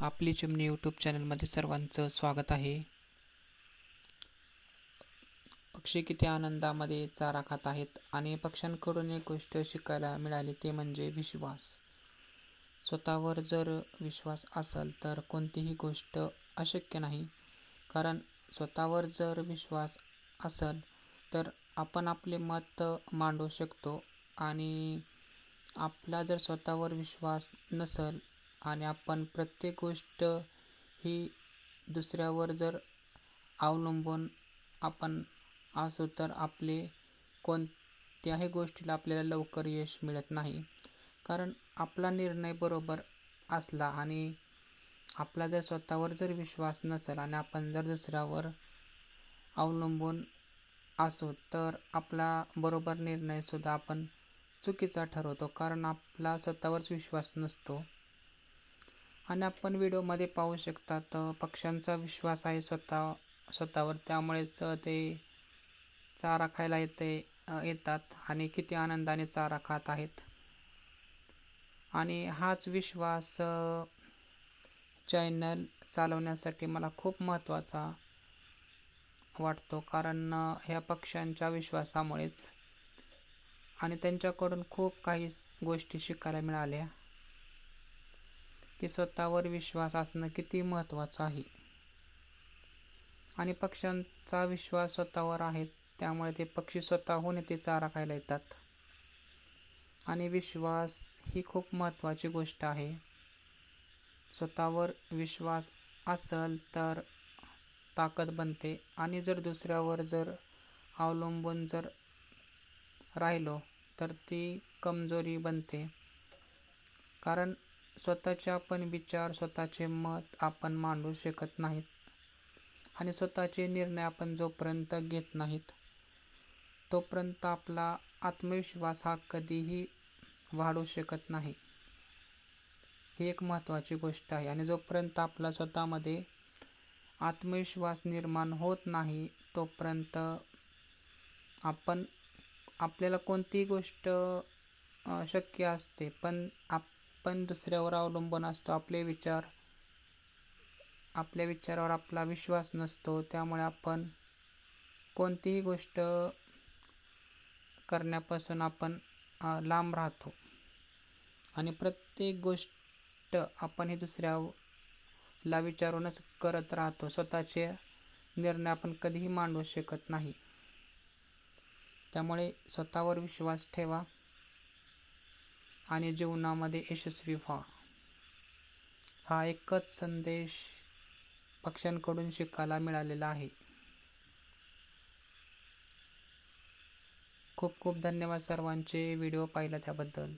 आपली चिमणी यूट्यूब चॅनलमध्ये सर्वांचं स्वागत आहे. पक्षी किती आनंदामध्ये चारा खात आहेत आणि पक्ष्यांकडून एक गोष्ट शिकायला मिळाली ते म्हणजे विश्वास. स्वतःवर जर विश्वास असेल तर कोणतीही गोष्ट अशक्य नाही. कारण स्वतःवर जर विश्वास असेल तर आपण आपले मत मांडू शकतो आणि आपला जर स्वतःवर विश्वास नसेल आणि आपण प्रत्येक गोष्ट ही दुसऱ्यावर जर अवलंबून आपण असू तर आपले कोणत्याही गोष्टीला आपल्याला लवकर यश मिळत नाही. कारण आपला निर्णय बरोबर असला आणि आपला जर स्वतःवर जर विश्वास नसेल आणि आपण जर दुसऱ्यावर अवलंबून असू तर आपला बरोबर निर्णयसुद्धा आपण चुकीचा ठरवतो. कारण आपला स्वतःवरच विश्वास नसतो. आणि आपण व्हिडिओमध्ये पाहू शकतात पक्ष्यांचा विश्वास आहे स्वतः स्वतःवर. त्यामुळेच ते चारा खायला येते येतात आणि किती आनंदाने चारा खात आहेत. आणि हाच विश्वास चॅनल चालवण्यासाठी मला खूप महत्त्वाचा वाटतो. कारण ह्या पक्ष्यांच्या विश्वासामुळेच आणि त्यांच्याकडून खूप काही गोष्टी शिकायला मिळाल्या. की स्वतःवर विश्वास असणं किती महत्त्वाचं आहे? आणि पक्ष्यांचा विश्वास स्वतःवर आहे त्यामुळे ते पक्षी स्वतःहून ते चारा खायला येतात. आणि विश्वास ही खूप महत्त्वाची गोष्ट आहे. स्वतःवर विश्वास असेल तर ताकद बनते आणि जर दुसऱ्यावर जर अवलंबून जर राहिलो तर ती कमजोरी बनते. कारण स्वतःचे आपण विचार स्वतःचे मत आपण मांडू शकत नाहीत. आणि स्वतःचे निर्णय आपण जोपर्यंत घेत नाहीत तोपर्यंत आपला आत्मविश्वास हा कधीही वाढू शकत नाही. ही एक महत्त्वाची गोष्ट आहे. आणि जोपर्यंत आपला स्वतःमध्ये आत्मविश्वास निर्माण होत नाही तोपर्यंत आपण आपल्याला कोणतीही गोष्ट शक्य असते पण आप आपण दुसऱ्यावर अवलंबून असतो. आपले विचार आपल्या विचारावर आपला विश्वास नसतो. त्यामुळे आपण कोणतीही गोष्ट करण्यापासून आपण लांब राहतो. आणि प्रत्येक गोष्ट आपण हे दुसऱ्याला विचारूनच करत राहतो. स्वतःचे निर्णय आपण कधीही मांडू शकत नाही. त्यामुळे स्वतःवर विश्वास ठेवा. आणि जीवनामध्ये यशस्वी व्हा. हा एकच संदेश पक्ष्यांकडून शिकायला मिळालेला आहे. खूप खूप धन्यवाद सर्वांचे व्हिडिओ पाहिला त्याबद्दल.